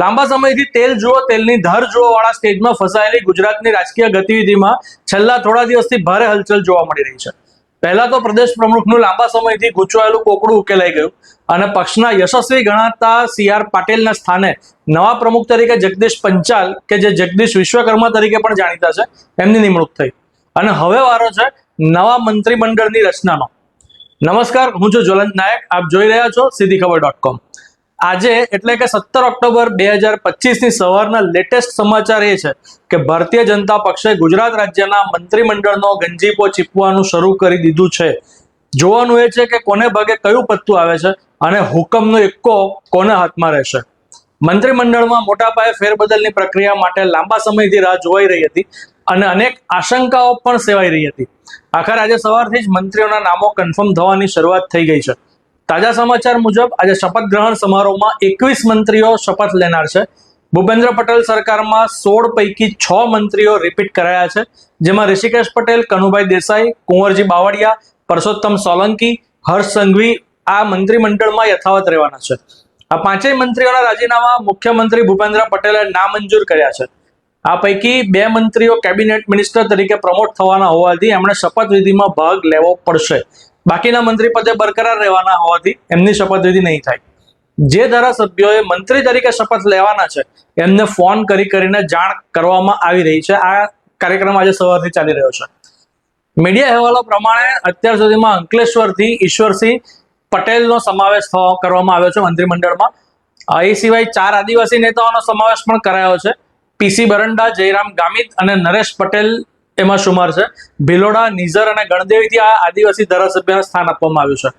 લાંબા સમયથી તેલ જુઓ, તેલની ધાર જુઓ વાળા સ્ટેજમાં ફસાયેલી ગુજરાતની રાજકીય ગતિવિધિમાં છેલ્લા થોડા દિવસથી ભારે હલચલ જોવા મળી રહી છે. પહેલા તો પ્રદેશ પ્રમુખનું લાંબા સમયથી ગૂંચવાયેલું કોકડું ઉકેલાઈ ગયું અને પક્ષના યશસ્વી ગણાતા સી આર પાટીલના સ્થાને નવા પ્રમુખ તરીકે જગદીશ પંચાલ કે જે જગદીશ વિશ્વકર્મા તરીકે પણ જાણીતા છે, એમની નિમણૂક થઈ. અને હવે વારો છે નવા મંત્રીમંડળની રચનાનો. નમસ્કાર, હું છું જ્વલંત નાયક, આપ જોઈ રહ્યા છો સીધી ખબર ડોટ કોમ. આજે એટલે કે સત્તર ઓક્ટોબર બે હજાર પચીસની સવારના લેટેસ્ટ સમાચાર એ છે કે ભારતીય જનતા પક્ષે ગુજરાત રાજ્યના મંત્રીમંડળનો ગંજીપો ચીપવાનું શરૂ કરી દીધું છે. જોવાનું એ છે કે કોને ભાગે કયું પત્તું આવે છે અને હુકમનો એક્કો કોને હાથમાં રહેશે. મંત્રીમંડળમાં મોટા પાયે ફેરબદલની પ્રક્રિયા માટે લાંબા સમયથી રાહ જોવાઈ રહી હતી અને અનેક આશંકાઓ પણ સેવાઈ રહી હતી. આખર આજે સવારથી જ મંત્રીઓના નામો કન્ફર્મ થવાની શરૂઆત થઈ ગઈ છે. તાજા સમાચાર મુજબ આજે શપથ ગ્રહણ સમારોહમાં એકવીસ મંત્રીઓ શપથ લેનાર છે. ભૂપેન્દ્ર પટેલ સરકારમાં સોળ પૈકી છ મંત્રીઓ રિપીટ કરાયા છે. જેમાં ઋષિકેશ પટેલ, કનુભાઈ દેસાઈ, કુંવરજી બાવળિયા, પરસોત્તમ સોલંકી, હર્ષ સંઘવી આ મંત્રીમંડળમાં યથાવત રહેવાના છે. આ પાંચેય મંત્રીઓના રાજીનામા મુખ્યમંત્રી ભૂપેન્દ્ર પટેલે નામંજૂર કર્યા છે. આ પૈકી બે મંત્રીઓ કેબિનેટ મિનિસ્ટર તરીકે પ્રમોટ થવાના હોવાથી એમણે શપથવિધિમાં ભાગ લેવો પડશે. બાકીના મંત્રી પદે બરકરાર રહેવાના હોવાથી એમની શપથવિધિ નહીં થાય. જે ધારાસભ્યોએ મંત્રી તરીકે શપથ લેવાના છે, એમને ફોન કરી કરીને જાણ કરવામાં આવી રહી છે. આ કાર્યક્રમ આજે સવારથી ચાલી રહ્યો છે. મીડિયા અહેવાલો પ્રમાણે અત્યાર સુધીમાં અંકલેશ્વરથી ઈશ્વરસિંહ પટેલનો સમાવેશ કરવામાં આવ્યો છે મંત્રીમંડળમાં. એ સિવાય ચાર આદિવાસી નેતાઓનો સમાવેશ પણ કરાયો છે. પીસી બરંડા, જયરામ ગામિત અને નરેશ પટેલ એમાં શુમાર છે? ભિલોડા, નિઝર અને ગણદેવીથી આ આદિવાસી ધારાસભ્યને સ્થાન આપવામાં આવ્યું છે.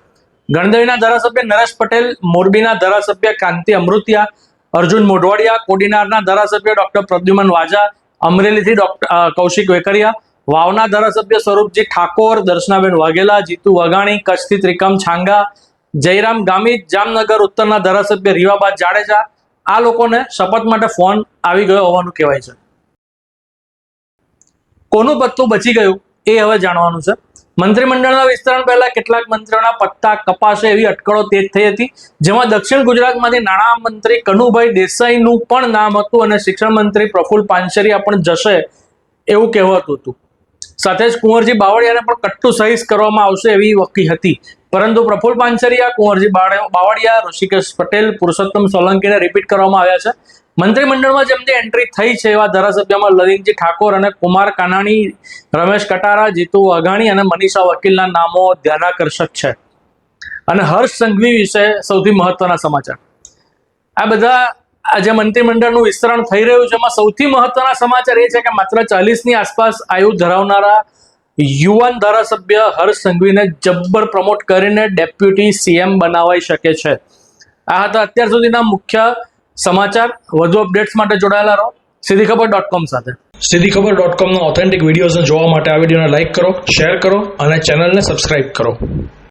ગણદેવીના ધારાસભ્ય નરેશ પટેલ, મોરબીના ધારાસભ્ય કાંતિ અમૃતિયા, અર્જુન મોઢવાડિયા, કોડીનારના ધારાસભ્ય ડોક્ટર પ્રદ્યુમન વાજા, અમરેલીથી ડોક્ટર કૌશિક વેકરિયા, વાવના ધારાસભ્ય સ્વરૂપજી ઠાકોર, દર્શનાબેન વાઘેલા, જીતુ વઘાણી, કચ્છથી ત્રિકમ છાંગા, જયરામ ગામિત જામનગર ઉત્તરના ધારાસભ્ય રીવાબા જાડેજા, આ લોકોને શપથ માટે ફોન આવી ગયો હોવાનું કહેવાય છે. કોનું પત્તું બચી ગયું એ હવે જાણવાનું છે. મંત્રીમંડળના વિસ્તરણ પહેલા કેટલાક મંત્રીઓના પત્તા કપાશે એવી અટકળો તેજ થઈ હતી, જેમાં દક્ષિણ ગુજરાતમાંથી નાણાં મંત્રી કનુભાઈ દેસાઈનું પણ નામ હતું અને શિક્ષણ મંત્રી પ્રફુલ પાનસરિયા પણ જશે એવું કહેવાતું હતું. સાથે જ કુંવરજી બાવળિયાને પણ કટ્ટુ સહીસ કરવામાં આવશે એવી વકી હતી. પરંતુ પ્રફુલ પાનસરિયા, કુંવરજી બાવળિયા- ઋષિકેશ પટેલ, પુરુષોત્તમ સોલંકીને રિપીટ કરવામાં આવ્યા છે. મંત્રીમંડળમાં જેમની એન્ટ્રી થઈ છે એવા ધારાસભ્યમાં લલિતજી ઠાકોર અને કુમાર કાનાણી, રમેશ કટારા, જીતુ વાઘાણી અને મનીષા વકીલના નામો ધ્યાનાકર્ષક છે. અને હર્ષ સંઘવી વિશે સૌથી મહત્વના સમાચાર. આ બધા આજે મંત્રીમંડળનું વિસ્તરણ થઈ રહ્યું છે, એમાં સૌથી મહત્વના સમાચાર એ છે કે માત્ર ચાલીસની આસપાસ આયુ ધરાવનારા યુવાન ધારાસભ્ય હર્ષ સંઘવીને જબ્બર પ્રમોટ કરીને ડેપ્યુટી સીએમ બનાવાઈ શકે છે. આ હતા અત્યાર સુધીના મુખ્ય સમાચાર, વધુ અપડેટ્સ માટે જોડાયેલા રહો. સીધી ખબર ડોટ કોમ સાથે. સીધી ખબર ડોટ કોમના ઓથેન્ટિક વિડીયોઝને જોવા માટે આ વિડીયોને લાઇક કરો શેર કરો અને ચેનલને સબસ્ક્રાઇબ કરો.